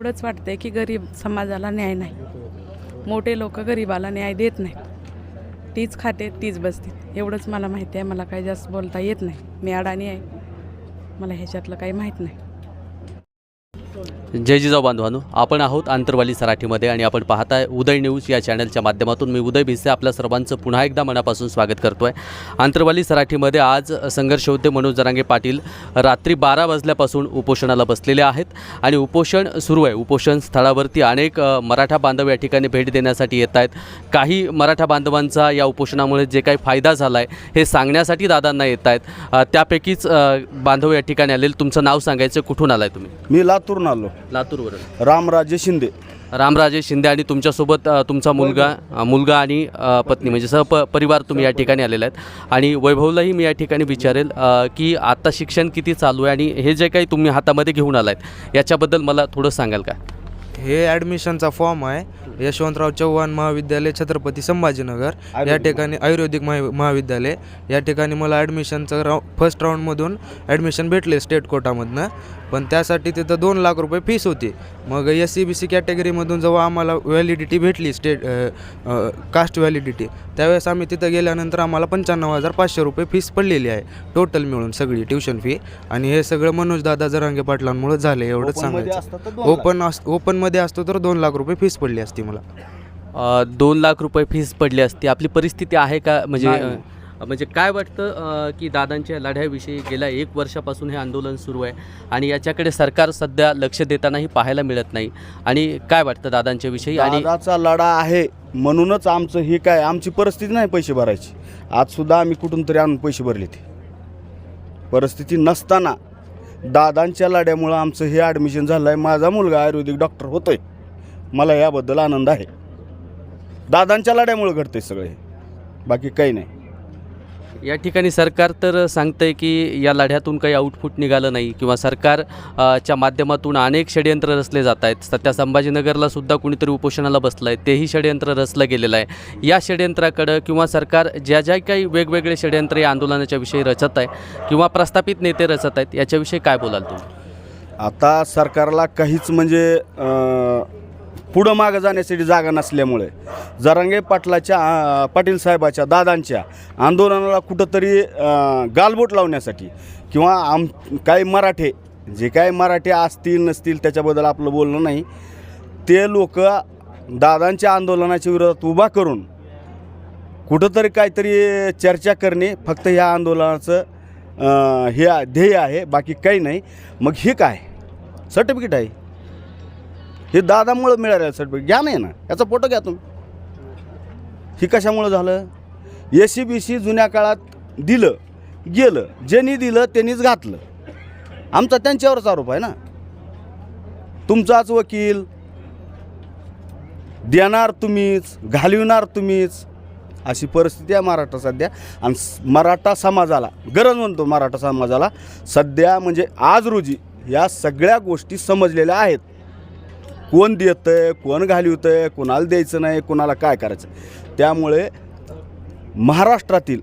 एवढंच वाटतंय की गरीब समाजाला न्याय नाही. मोठे लोक गरीबाला न्याय देत नाहीत. तीच खाते तीच बसते एवढंच मला माहिती आहे. मला काही जास्त बोलता येत नाही. मी अडाणी आहे. मला ह्याच्यातलं काही माहीत नाही. जय जिजाऊ बांधवानो आपण आहोत आंतरवाली सराठीमध्ये आणि आपण पाहताय उदय न्यूज या चॅनलच्या माध्यमातून. मी उदय भिसे आपल्या सर्वांचं पुन्हा एकदा मनापासून स्वागत करतो आहे आंतरवाली सराठीमध्ये आज संघर्ष होते मनोज जरांगे पाटील रात्री बारा वाजल्यापासून उपोषणाला बसलेले आहेत आणि उपोषण सुरू आहे. उपोषण स्थळावरती अनेक मराठा बांधव या ठिकाणी भेट देण्यासाठी येत आहेत. काही मराठा बांधवांचा या उपोषणामुळे जे काही फायदा झाला आहे हे सांगण्यासाठी दादांना येत आहेत. त्यापैकीच बांधव या ठिकाणी आलेले. तुमचं नाव सांगायचं कुठून आलाय तुम्ही? मी लातूरून आलो. लातूरवरून. रामराजे शिंदे. रामराजे शिंदे आणि तुमच्यासोबत अ, तुमचा मुलगा अ, मुलगा आणि अ, पत्नी म्हणजे सह प परिवार तुम्ही या ठिकाणी आलेले आहेत. आणि वैभवलाही मी या ठिकाणी विचारेल अ, की आता शिक्षण किती चालू आहे आणि हे जे काही तुम्ही हातामध्ये घेऊन आलात याच्याबद्दल मला थोडं सांगाल का? हे ॲडमिशनचा फॉर्म आहे. यशवंतराव चव्हाण महाविद्यालय छत्रपती संभाजीनगर या. ठिकाणी आयुर्वेदिक महा महाविद्यालय. या ठिकाणी मला ॲडमिशनचं राऊ फर्स्ट राऊंडमधून ॲडमिशन भेटले स्टेट कोटामधनं. पण त्यासाठी तिथं दोन लाख रुपये फीस होती. मग एस सी बी सी कॅटेगरीमधून जेव्हा आम्हाला व्हॅलिडिटी भेटली स्टेट कास्ट व्हॅलिडिटी त्यावेळेस आम्ही तिथं गेल्यानंतर आम्हाला पंच्याण्णव हजार पाचशे रुपये फीस पडलेली आहे टोटल मिळून सगळी ट्युशन फी आणि हे सगळं मनोजदादा जरांगे पाटलांमुळे झाले एवढंच सांगायचं. ओपन अस ओपनमध्ये असतो तर दोन लाख रुपये फीस पडली असती मला. दोन लाख रुपये फीस पडली असती. आपली परिस्थिती आहे का? म्हणजे म्हणजे काय वाटतं की दादांच्या लढ्याविषयी गेल्या एक वर्षापासून हे आंदोलन सुरू आहे आणि याच्याकडे सरकार सध्या लक्ष देतानाही पाहायला मिळत नाही? आणि काय वाटतं दादांच्या विषयी? आणि दादाचा लढा आहे म्हणूनच आमचं हे काय आमची परिस्थिती नाही पैसे भरायची. आज सुद्धा आम्ही कुठून तरी आणून पैसे भरले ते. परिस्थिती नसताना दादांच्या लढ्यामुळं आमचं हे ॲडमिशन झालं आहे माझा मुलगा आयुर्वेदिक डॉक्टर होतोय. मला याबद्दल आनंद आहे. दादांच्या लढ्यामुळं घडतंय सगळे बाकी काही नाही. या ठिकाणी सरकार तर सांगतंय की या लढ्यातून काही आउटपुट निघालं नाही किंवा सरकार च्या माध्यमातून अनेक षडयंत्र रचले जात आहेत. सध्या संभाजीनगरला सुद्धा कुणीतरी उपोषणाला बसलं आहे तेही षडयंत्र रचलं गेलेलं आहे. या षडयंत्राकडं किंवा सरकार ज्या ज्या काही वेगवेगळे षडयंत्र या आंदोलनाच्या विषयी रचत आहे किंवा प्रस्थापित नेते रचत आहेत याच्याविषयी काय बोलाल तुम्ही? आता सरकारला काहीच म्हणजे पुढं मागं जाण्यासाठी जागा नसल्यामुळे. जरांगे पाटलाच्या पाटील साहेबाच्या दादांच्या आंदोलनाला कुठंतरी गालबोट लावण्यासाठी किंवा आम काही मराठे जे काही मराठे असतील नसतील त्याच्याबद्दल आपलं बोलणं नाही. ते लोक दादांच्या आंदोलनाच्या विरोधात उभा करून कुठंतरी काहीतरी चर्चा करणे फक्त ह्या आंदोलनाचं हे ध्येय आहे बाकी काही नाही. मग हे काय? सर्टिफिकेट आहे. हे दादामुळं मिळालेलं सर्टिफिकेट घ्या नाही ना. याचा फोटो घ्या तुम्ही. हे कशामुळं झालं? ए सी बी सी जुन्या काळात दिलं गेलं. ज्यांनी दिलं त्यांनीच घातलं. आमचा त्यांच्यावरच आरोप आहे ना. तुमचाच वकील. देणार तुम्हीच घालविणार तुम्हीच. अशी परिस्थिती आहे महाराष्ट्र सध्या. आणि मराठा समाजाला गरज म्हणतो मराठा समाजाला सध्या म्हणजे आज रोजी या सगळ्या गोष्टी समजलेल्या आहेत. कोण देतं आहे कोण घालवतं आहे कोणाला द्यायचं नाही कोणाला काय करायचं. त्यामुळे महाराष्ट्रातील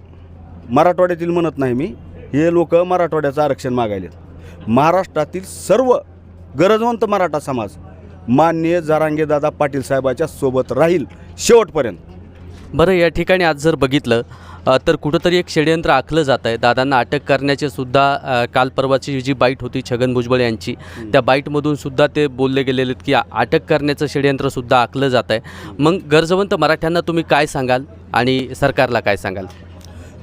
मराठवाड्यातील म्हणत नाही मी हे लोक मराठवाड्याचं आरक्षण मागायले महाराष्ट्रातील सर्व गरजवंत मराठा समाज माननीय जारांगेदादा पाटील साहेबाच्या सोबत राहील शेवटपर्यंत. बरं या ठिकाणी आज जर बघितलं तर कुठंतरी एक षडयंत्र आखलं जात आहे दादांना अटक करण्याचे सुद्धा काल परवाची जी बाईट होती छगन भुजबळ यांची त्या बाईटमधून सुद्धा ते बोलले गेलेले आहेत की अटक करण्याचं षडयंत्र सुद्धा आखलं जात आहे मग गरजवंत मराठ्यांना तुम्ही काय सांगाल आणि सरकारला काय सांगाल?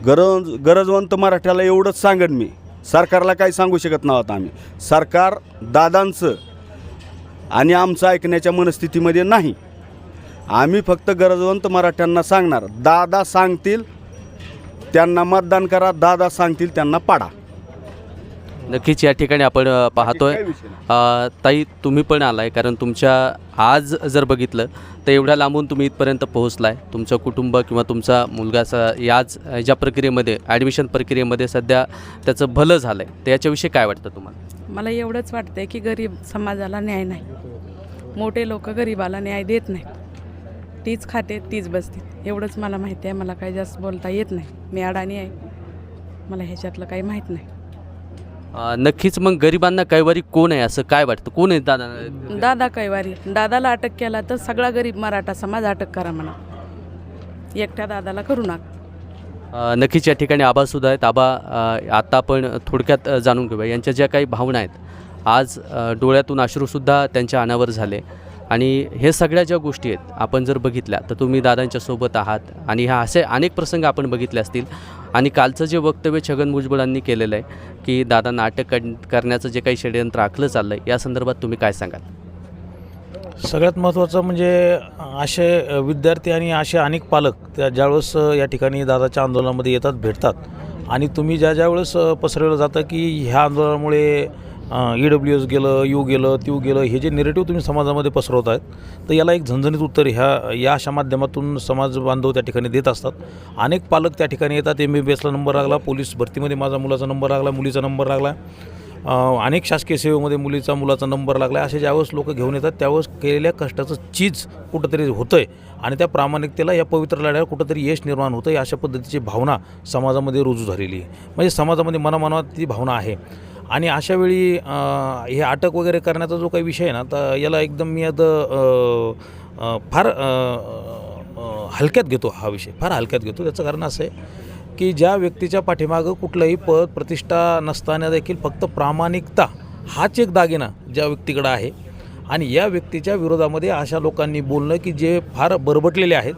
गरज गरजवंत मराठ्याला एवढंच सांगेन मी. सरकारला काही सांगू शकत नव्हत आम्ही. सरकार दादांचं आणि आमचं ऐकण्याच्या मनस्थितीमध्ये नाही. आम्ही फक्त गरजवंत मराठ्यांना सांगणार दादा सांगतील त्यांना मतदान करा दादा सांगतील त्यांना पाडा. नक्कीच या ठिकाणी आपण अ, पाहतोय. नाही. अ, ताई तुम्ही पण आलाय कारण तुमच्या आज जर बघितलं तर एवढ्या लांबून तुम्ही इथपर्यंत पोहोचलाय. तुमचं कुटुंब किंवा तुमचा मुलगा स याच ज्या प्रक्रियेमध्ये ॲडमिशन प्रक्रियेमध्ये सध्या त्याचं भलं झालं आहे तर याच्याविषयी काय वाटतं तुम्हाला? मला एवढंच वाटतंय की गरीब समाजाला न्याय नाही. मोठे लोक गरीबाला न्याय देत नाहीत. तीच खाते तीच बसते. एवढंच मला माहिती आहे मला काही जास्त बोलता येत नाही. मी अडाणी आहे. मला ह्याच्यातलं काही माहीत नाही. अ, नक्कीच मग गरिबांना कैवारी कोण आहे? असं काय वाटतं? कोण आहे दादा? दादा कैवारी. दादाला अटक केला तर सगळा गरीब मराठा समाज अटक करा म्हणा. एकट्या दादाला करू नका. अ, नक्कीच या ठिकाणी आबासुद्धा आहेत. आबा अ, आता आपण थोडक्यात अ, जाणून घेऊया. यांच्या ज्या काही भावना आहेत आज अ, डोळ्यातून अश्रूसुद्धा त्यांच्या अनावर झाले. आणि हे सगळ्या ज्या गोष्टी आहेत आपण जर बघितल्या तर तुम्ही दादांच्या सोबत आहात आणि ह्या असे अनेक प्रसंग आपण बघितले असतील. आणि कालचं जे वक्तव्य छगन भुजबळांनी केलेलं आहे की दादांना अटक करण्याचं जे काही षडयंत्र आखलं चाललं आहे या संदर्भात तुम्ही काय सांगाल? सगळ्यात महत्त्वाचं म्हणजे असे विद्यार्थी आणि असे अनेक पालक त्या ज्यावेळेस या ठिकाणी दादाच्या आंदोलनामध्ये येतात भेटतात. आणि तुम्ही ज्या ज्यावेळेस पसरवलं जातं की ह्या आंदोलनामुळे ई डब्ल्यू एस गेलं यू गेलं त्यू गेलं हे जे निरेटिव्ह तुम्ही समाजामध्ये पसरवत आहेत तर याला एक झणझणीत उत्तर ह्या या अशा माध्यमातून समाज बांधव त्या ठिकाणी देत असतात. अनेक पालक त्या ठिकाणी येतात एम बी बी एसला नंबर लागला पोलीस भरतीमध्ये माझा मुलाचा नंबर लागला मुलीचा नंबर लागला. अनेक शासकीय सेवेमध्ये मुलीचा मुलाचा नंबर लागला असे ज्यावेळेस लोक घेऊन येतात त्यावेळेस केलेल्या कष्टाचं चीज कुठंतरी होतं आहे आणि त्या प्रामाणिकतेला या पवित्र लढ्यावर कुठंतरी यश निर्माण होतं आहे अशा पद्धतीची भावना समाजामध्ये रुजू झालेली आहे. म्हणजे समाजामध्ये मनामनात ती भावना आहे. आणि अशा वेळी हे अटक वगैरे करण्याचा जो काही विषय आहे ना तर याला एकदम मी आता फार हलक्यात घेतो हा विषय. फार हलक्यात घेतो. त्याचं कारण असं आहे की ज्या व्यक्तीच्या पाठीमागं कुठलंही पद प्रतिष्ठा नसताना देखील फक्त प्रामाणिकता हाच एक दागिना ज्या व्यक्तीकडं आहे. आणि या व्यक्तीच्या विरोधामध्ये अशा लोकांनी बोलणं की जे फार बरबटलेले आहेत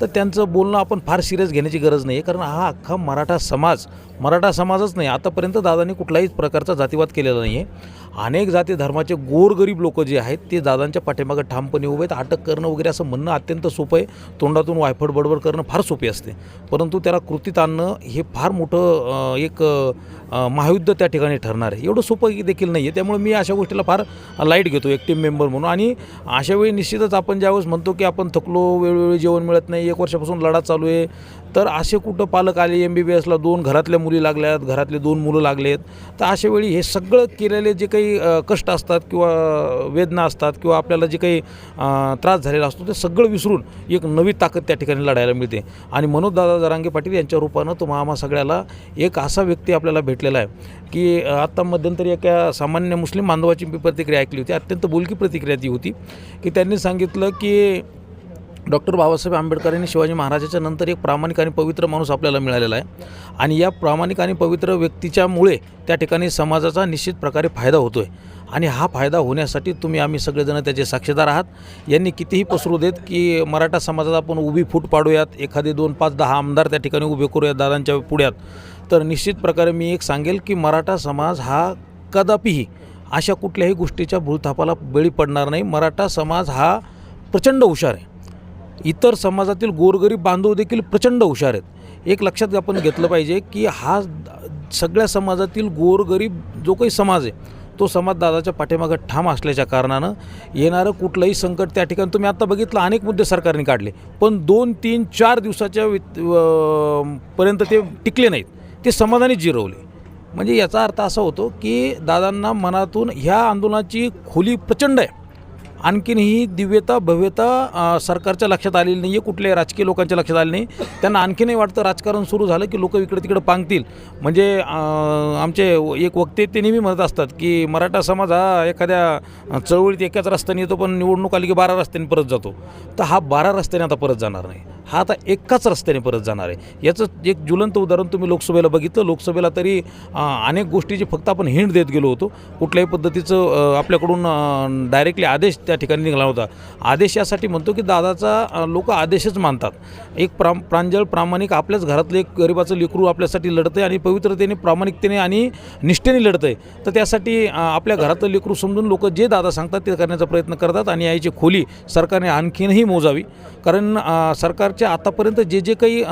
तर त्यांचं बोलणं आपण फार सिरियस घेण्याची गरज नाही आहे कारण हा अख्खा मराठा समाज मराठा समाजच नाही. आतापर्यंत दादांनी कुठलाही प्रकारचा जातीवाद केलेला नाही आहे अनेक जाती धर्माचे गोरगरीब लोक जे आहेत ते दादांच्या पाठीमागे ठामपणे उभे आहेत. अटक करणं वगैरे असं म्हणणं अत्यंत सोपं आहे. तोंडातून वायफड बडबड करणं फार सोपे असते. परंतु त्याला कृतीत आणणं हे फार मोठं एक महायुद्ध त्या ठिकाणी ठरणार आहे. एवढं सोपं देखील नाही आहे त्यामुळे मी अशा गोष्टीला फार लाइट घेतो एक टीम मेंबर म्हणून. आणि अशा वेळी निश्चितच आपण ज्यावेळेस म्हणतो की आपण थकलो वेळोवेळी जेवण मिळत नाही एक वर्षापासून लढा चालू आहे तर असे कुठं पालक आले? एम बी बी एसला दोन घरातल्या मुली लागल्यात घरातले दोन मुलं लागलेत. तर अशा वेळी हे सगळं केलेले जे काही कष्ट असतात किंवा वेदना असतात किंवा आपल्याला जे काही त्रास झालेला असतो ते सगळं विसरून एक नवी ताकद त्या ठिकाणी लढायला मिळते. आणि मनोजदादा जरांगे पाटील यांच्या रूपानं तो आम्हा सगळ्याला एक असा व्यक्ती आपल्याला भेटलेला आहे की आत्ता मध्यंतरी एका सामान्य मुस्लिम बांधवाची मी प्रतिक्रिया ऐकली होती अत्यंत बोलकी प्रतिक्रिया ती होती की त्यांनी सांगितलं की डॉक्टर बाबासाहेब आंबेडकरांनी शिवाजी महाराजाच्या नंतर एक प्रामाणिक आणि पवित्र माणूस आपल्याला मिळालेला आहे. आणि या प्रामाणिक आणि पवित्र व्यक्तीच्यामुळे त्या ठिकाणी समाजाचा निश्चित प्रकारे फायदा होतो आहे आणि हा फायदा होण्यासाठी तुम्ही आम्ही सगळेजण त्याचे साक्षीदार आहात. यांनी कितीही पसरू देत की मराठा समाजात आपण उभी फूट पाडूयात एखादे दोन पाच दहा आमदार त्या ठिकाणी उभे करूयात दादांच्या पुढ्यात. तर निश्चित प्रकारे मी एक सांगेल की मराठा समाज हा कदापिही अशा कुठल्याही गोष्टीच्या भूलथापाला बळी पडणार नाही. मराठा समाज हा प्रचंड हुशार आहे. इतर समाजातील गोरगरीब बांधव देखील प्रचंड हुशार आहेत. एक लक्षात आपण घेतलं पाहिजे की हा सगळ्या समाजातील गोरगरीब जो काही समाज आहे तो समाज दादाच्या पाठीमागं ठाम असल्याच्या कारणानं येणारं कुठलंही संकट त्या ठिकाणी तुम्ही आता बघितलं अनेक मुद्दे सरकारने काढले पण दोन तीन चार दिवसाच्या वि पर्यंत ते टिकले नाहीत. ते समाधानीच जिरवले. म्हणजे याचा अर्थ असा होतो की दादांना मनातून ह्या आंदोलनाची खोली प्रचंड आहे. आणखीन ही दिव्यता भव्यता सरकारच्या लक्षात आलेली नाही आहे कुठल्याही राजकीय लोकांच्या लक्षात आले नाही. त्यांना आणखीनही वाटतं राजकारण सुरू झालं की लोक इकडे तिकडे पांगतील. म्हणजे आमचे एक वक्ते ते नेहमी म्हणत असतात की मराठा समाज हा एखाद्या चळवळीत एकाच रस्त्याने येतो पण निवडणूक आली की बारा रस्त्याने परत जातो. तर हा बारा रस्त्याने आता परत जाणार नाही. हा आता एकाच रस्त्याने परत जाणार आहे. याचं एक ज्वलंत उदाहरण तुम्ही लोकसभेला बघितलं. लोकसभेला तरी अनेक गोष्टीची फक्त आपण हिंट देत गेलो होतो. कुठल्याही पद्धतीचं आपल्याकडून डायरेक्टली आदेश त्या ठिकाणी निघाला होता. आदेश यासाठी म्हणतो की दादाचा लोक आदेशच मानतात. एक प्रा प्रांजळ प्रामाणिक आपल्याच घरातलं एक गरिबाचं लेकरू आपल्यासाठी लढतं आहे आणि पवित्रतेने प्रामाणिकतेने आणि निष्ठेने लढतं आहे तर त्यासाठी आपल्या घरातलं लेकरू समजून लोक जे दादा सांगतात ते करण्याचा प्रयत्न करतात आणि याची खोली सरकारने आणखीनही मोजावी. कारण सरकार सरकारचे आतापर्यंत जे जे काही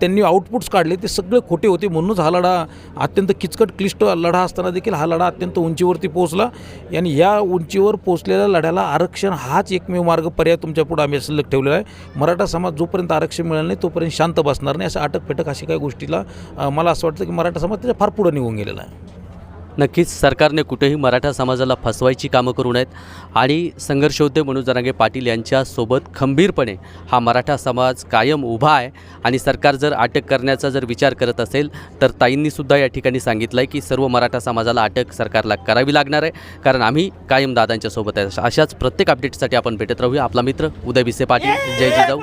त्यांनी आउटपुट्स काढले ते सगळे खोटे होते. म्हणूनच हा लढा अत्यंत किचकट क्लिष्ट लढा असताना देखील हा लढा अत्यंत उंचीवरती पोहोचला. आणि या उंचीवर पोहोचलेल्या लढ्याला आरक्षण हाच एकमेव मार्ग पर्याय तुमच्यापुढे आम्ही शिल्लक ठेवलेला आहे. मराठा समाज जोपर्यंत आरक्षण मिळालं नाही तोपर्यंत शांत बसणार नाही. असं अटक फेटक अशी काही गोष्टीला मला असं वाटतं की मराठा समाज त्याच्या फार पुढं निघून गेलेला आहे. नक्कीच सरकारने कुठेही मराठा समाजाला फसवायची कामं करू नयेत. आणि संघर्ष होते मनोज जरांगे पाटील यांच्यासोबत खंबीरपणे हा मराठा समाज कायम उभा आहे. आणि सरकार जर अटक करण्याचा जर विचार करत असेल तर ताईंनीसुद्धा या ठिकाणी सांगितलं आहे की सर्व मराठा समाजाला अटक सरकारला करावी लागणार आहे. कारण आम्ही कायम दादांच्या सोबत आहे. अशाच प्रत्येक अपडेटसाठी आपण भेटत राहूया. आपला मित्र उदय भिसे पाटील. जय जिजाऊ.